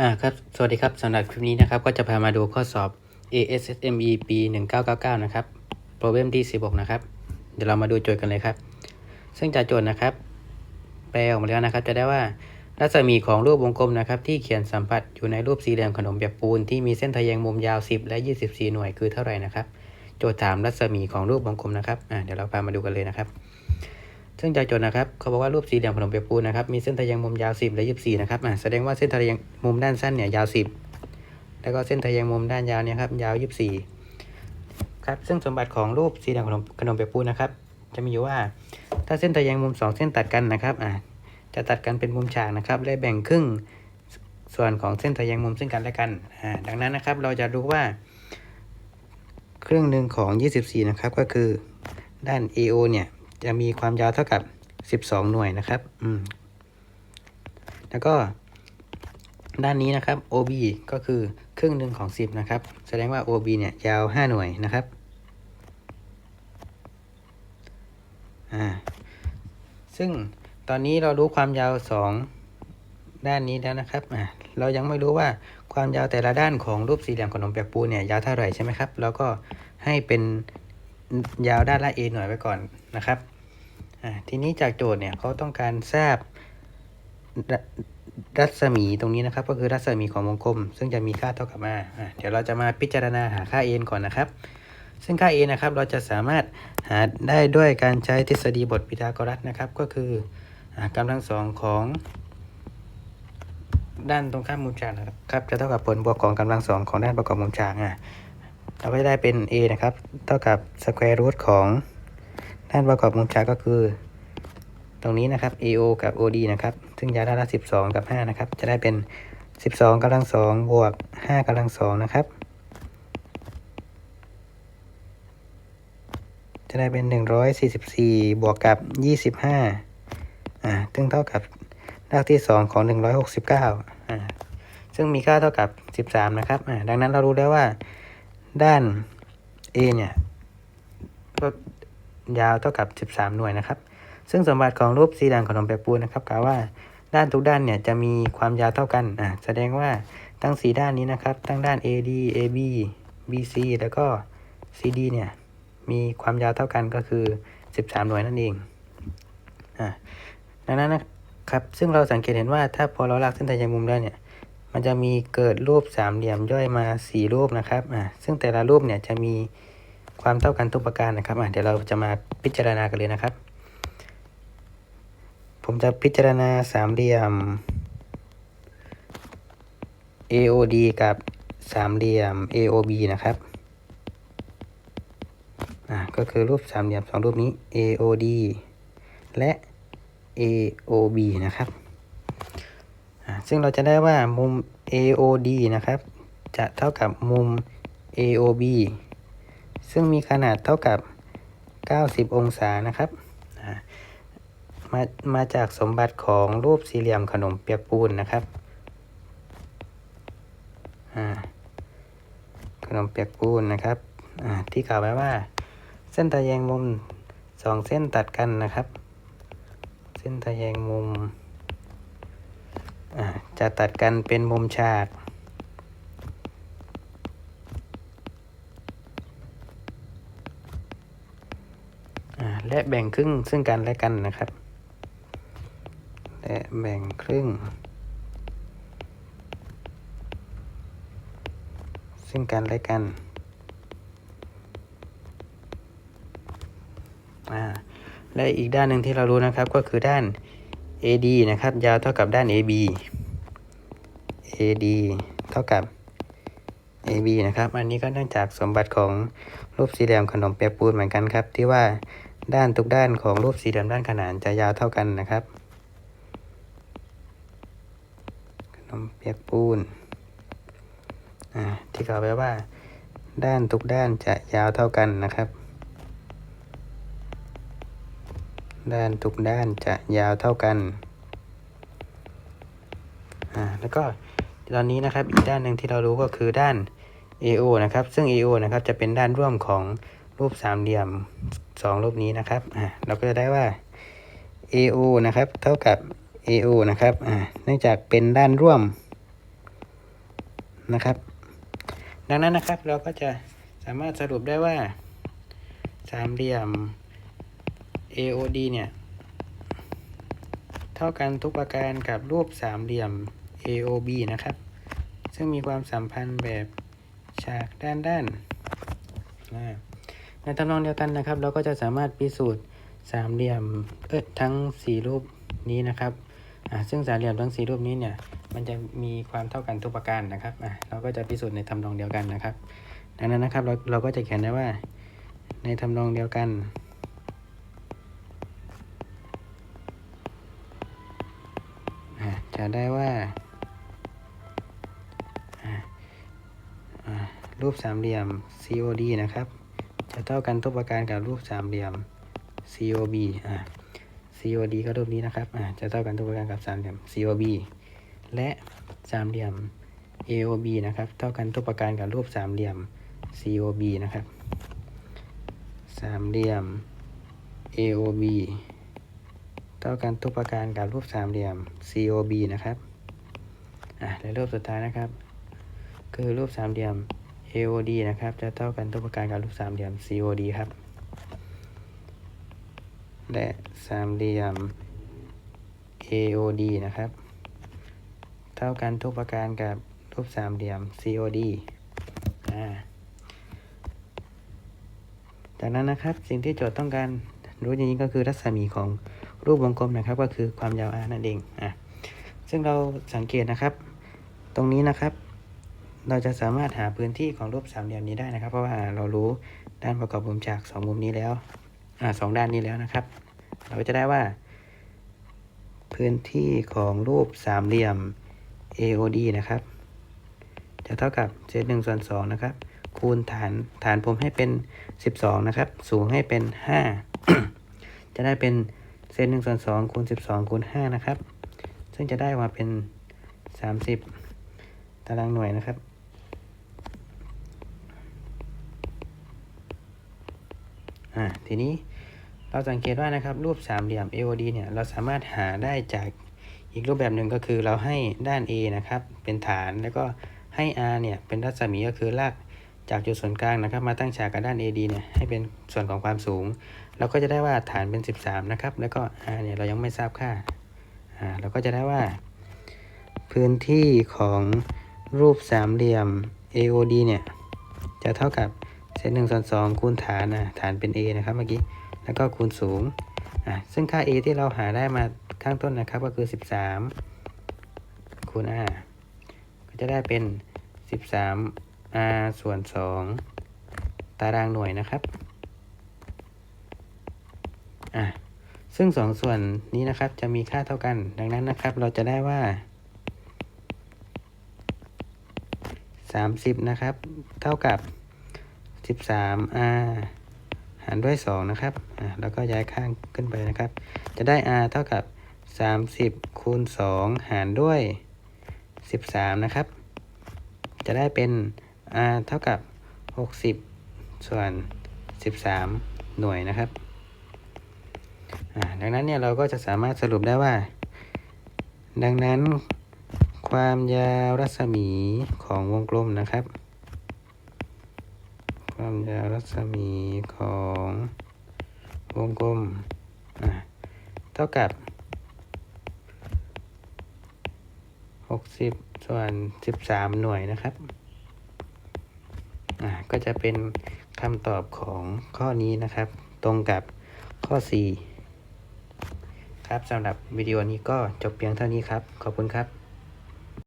อ่าครับ สวัสดีครับสำหรับคลิปนี้นะครับ ก็จะพามาดูข้อสอบ asme ปี 1999 นะครับ problem ที่ 16 นะครับ เดี๋ยวเรามาดูโจทย์กันเลยครับ ซึ่งจากโจทย์นะครับ แปลออกมาแล้วนะครับ จะได้ว่ารัศมีของรูปวงกลมนะครับ ที่เขียนสัมผัสอยู่ในรูปสี่เหลี่ยมขนมเปียกปูน ที่มีเส้นทะแยงมุมยาว 10 และ 24 หน่วยคือเท่าไหร่นะครับ โจทย์ถามรัศมีของรูปวงกลมนะครับอ่าเดี๋ยวเราพามาดูกันเลยนะครับ ซึ่งจากโจทย์นะครับเขาบอกว่ารูปสี่เหลี่ยมขนมเปียกปูนนะครับมีเส้นทะแยงมุมยาว 10 และ 24 นะครับอ่าแสดงว่าเส้นทะแยงมุมด้านสั้นเนี่ยยาว 10 แล้วก็เส้นทะแยงมุมด้านยาวเนี่ยครับยาว 24 ครับซึ่งสมบัติของรูปสี่เหลี่ยมขนมขนมเปียกปูนนะครับจะมีอยู่ว่าถ้าเส้นทะแยงมุม 2 เส้นตัดกันนะครับอ่าจะตัดกันเป็นมุมฉากนะครับและแบ่งครึ่งส่วนของเส้นทะแยงมุมซึ่งกันและกันอ่าดังนั้นนะครับเราจะรู้ว่า ครึ่งหนึ่งของ 24 นะครับก็คือด้าน AO เนี่ย จะมีความยาวเท่ากับ 12 หน่วยนะครับ อืม แล้วก็ด้านนี้นะครับ OB ก็คือครึ่งหนึ่งของ 10 นะครับ แสดงว่า OB เนี่ยยาว 5 หน่วยนะครับ อ่า ซึ่งตอนนี้เรารู้ความยาว 2 ด้านนี้แล้วนะครับ อ่า เรายังไม่รู้ว่าความยาวแต่ละด้านของรูปสี่เหลี่ยมขนมเปียกปูนเนี่ยยาวเท่าไหร่ใช่ไหมครับเราก็ให้เป็นยาวด้านละ A หน่วยไว้ก่อนนะครับ ทีนี้จากโจทย์เนี่ยเขาต้องการทราบรัศมีตรงนี้นะครับ ก็คือรัศมีของวงกลม ซึ่งจะมีค่าเท่ากับมาเดี๋ยวเราจะมาพิจารณาหาค่า n ก่อนนะครับ ซึ่งค่า a นะครับ เราจะสามารถหาได้ด้วยการใช้ทฤษฎีบทพีทาโกรัสนะครับ ก็คืออ่ากำลังสองของ ด้านตรงข้ามมุมฉากนะครับ จะเท่ากับผลบวกของกำลังสองของด้านประกอบมุมฉากอะเราก็จะได้เป็น a นะครับ เท่ากับสแควร์รูทของ ด้านประกอบมุมฉากก็คือ ตรงนี้นะครับ AO กับ OD นะครับ ซึ่งยาวด้านละ 12 กับ 5 นะครับ จะได้เป็น 12กำลัง2บวก5กำลัง2นะครับ จะได้เป็น 144 บวกกับ 25 อ่า ซึ่งเท่ากับรากที่ 2 ของ 169 อ่า ซึ่งมีค่าเท่ากับ 13 นะครับ อ่า ดังนั้นเรารู้แล้วว่าด้าน A เนี่ยก็ ยาวเท่ากับ 13 หน่วยนะครับ ซึ่งสมบัติของรูปสี่เหลี่ยมขนมเปียกปูนนะครับกล่าวว่าด้านทุกด้านเนี่ยจะมีความยาวเท่ากันอ่าแสดงว่าทั้งสีด้านนี้นะครับทั้งด้าน AD AB BC แล้วก็ CD เนี่ยมีความยาวเท่ากันก็คือ 13 หน่วยนั่นเองอ่าดังนั้นนะครับซึ่งเราสังเกตเห็นว่าถ้าพอเราลากเส้นทางมุมได้เนี่ยมันจะมีเกิดรูปสามเหลี่ยมย่อยมา 4 รูปนะครับอ่าซึ่งแต่ละรูปเนี่ยจะมี ความเท่ากันทุกประการนะครับเดี๋ยวเราจะมาพิจารณากันเลยนะครับ ผมจะพิจารณาสามเหลี่ยม AOD กับสามเหลี่ยม AOB นะครับอ่าก็คือรูปสามเหลี่ยมสองรูปนี้ AOD และ AOB นะครับอ่าซึ่งเราจะได้ว่ามุม AOD นะครับ จะเท่ากับมุม AOB ซึ่งมีขนาดเท่ากับ 90 องศานะครับ มามาจากสมบัติของรูปสี่เหลี่ยมขนมเปียกปูนนะครับ ขนมเปียกปูนนะครับ ที่กล่าวไว้ว่า เส้นทะแยงมุมสองเส้นตัดกันนะครับ เส้นทะแยงมุมจะตัดกันเป็นมุมฉาก อ่า และแบ่งครึ่งซึ่งกันและกันนะครับ และแบ่งครึ่ง ซึ่งกันและกันอ่าและอีกด้านหนึ่งที่เรารู้นะครับก็คือด้าน AD นะครับ ยาวเท่ากับด้าน AB AD เท่ากับ AB นะครับ อันนี้ก็เนื่องจากสมบัติของรูปสี่เหลี่ยมขนมเปียกปูนเหมือนกันครับ ที่ว่า ด้านทุกด้านของรูปสี่เหลี่ยมด้านขนานจะยาวเท่ากันนะครับ ขนมเปียกปูนอ่าที่กล่าวไว้ว่า ด้านทุกด้านจะยาวเท่ากันนะครับ ด้านทุกด้านจะยาวเท่ากันอ่าแล้วก็ตอนนี้นะครับอีกด้านหนึ่งที่เรารู้ก็คือด้าน AO นะครับ ซึ่ง AO นะครับจะเป็นด้านร่วมของรูปสามเหลี่ยม สองรูปนี้นะครับอ่าเราก็จะได้ว่า AO นะครับ เท่ากับ AO นะครับอ่าเนื่องจากเป็นด้านร่วมนะครับ ดังนั้นนะครับเราก็จะสามารถสรุปได้ว่าสามเหลี่ยม AOD เนี่ย เท่ากันทุกประการกับรูปสามเหลี่ยม AOB นะครับ ซึ่งมีความสัมพันธ์แบบฉากด้านด้านๆอ่า ในตำนองเดียวกันนะครับ เราก็จะสามารถพิสูจน์สามเหลี่ยมเอ้ยทั้งสี่รูปนี้นะครับอ่าซึ่งสามเหลี่ยมทั้งสี่รูปนี้เนี่ยมันจะมีความเท่ากันทุกประการนะครับอะเราก็จะพิสูจน์ในทำนองเดียวกันนะครับ ดังนั้นนะครับเราเราก็จะเขียนได้ว่าในทำนองเดียวกันจะได้ว่ารูปสามเหลี่ยม COD นะครับ จะเท่ากันทุกประการกับรูปสามเหลี่ยม COB อะ COD ก็รูปนี้นะครับอะจะเท่ากันทุกประการกับสามเหลี่ยม COB และสามเหลี่ยม AOB นะครับ เท่ากันทุกประการกับรูปสามเหลี่ยม COB นะครับ สามเหลี่ยม AOB เท่ากันทุกประการกับรูปสามเหลี่ยม COB นะครับ อะและรูปสุดท้ายนะครับ คือรูปสามเหลี่ยม AOD นะครับ จะเท่ากันทุกประการกับรูปสามเหลี่ยม COD ครับ และสามเหลี่ยม AOD นะครับ เท่ากันทุกประการกับรูปสามเหลี่ยม COD จากนั้นนะครับสิ่งที่โจทย์ต้องการรู้จริงๆก็คือรัศมีของรูปวงกลมนะครับ ก็คือความยาว r นั่นเองอะซึ่งเราสังเกตนะครับ ตรงนี้นะครับ เราจะสามารถหาพื้นที่ของรูปสามเหลี่ยมนี้ได้นะครับ เพราะว่าเรารู้ด้านประกอบมุมจากสองมุมนี้แล้วอสองด้านนี้แล้วนะครับ เราก็จะได้ว่า พื้นที่ของรูปสามเหลี่ยม AOD นะครับ จะเท่ากับเศษหนึ่งส่วนสองนะครับ คูณฐานฐานผมให้เป็น 12 นะครับ สูงให้เป็น 5 จะได้เป็นเศษหนึ่งส่วนสองคูณ 12 คูณ 5 นะครับ ซึ่งจะได้มาเป็น 30 ตารางหน่วยนะครับ อ่าทีนี้เราสังเกตว่านะครับรูปสามเหลี่ยม AOD เนี่ยเราสามารถหาได้จากอีกรูปแบบหนึ่งก็คือเราให้ด้าน A นะครับเป็นฐานแล้วก็ให้ R เนี่ยเป็นรัศมีก็คือลากจากจุดศูนย์กลางนะครับ มาตั้งฉากกับด้าน AD เนี่ยให้เป็นส่วนของความสูง เราก็จะได้ว่าฐานเป็น 13 นะครับ แล้วก็ R เนี่ยเรายังไม่ทราบค่าอ่าเราก็จะได้ว่า พื้นที่ของรูปสามเหลี่ยม AOD เนี่ยจะเท่ากับ ศษหนึ่งส่วนสองคูณฐานนะฐานเป็น A นะครับเมื่อกี้ แล้วก็คูณสูงอะซึ่งค่า A ที่เราหาได้มาข้างต้นนะครับก็คือ 13 คูณ R ก็จะได้เป็น 13 R ส่วน 2 ตารางหน่วยนะครับอะซึ่งสองส่วนนี้นะครับจะมีค่าเท่ากัน ดังนั้นนะครับ เราจะได้ว่า 30 นะครับ เท่ากับ 13 R หารด้วย 2 นะครับ แล้วก็ย้ายข้างขึ้นไปนะครับ จะได้ R เท่ากับ 30 คูณ 2 หารด้วย 13 นะครับ จะได้เป็น R เท่ากับ 60 ส่วน 13 หน่วยนะครับ ดังนั้นเนี่ยเราก็จะสามารถสรุปได้ว่า ดังนั้นความยาวรัศมีของวงกลมนะครับ ความยาวรัศมีของวงกลมเท่ากับ 60 ส่วน 13 หน่วยนะครับก็จะเป็นคำตอบของข้อนี้นะครับ ตรงกับข้อ 4 ครับสำหรับวิดีโอนี้ก็จบเพียงเท่านี้ครับ ขอบคุณครับ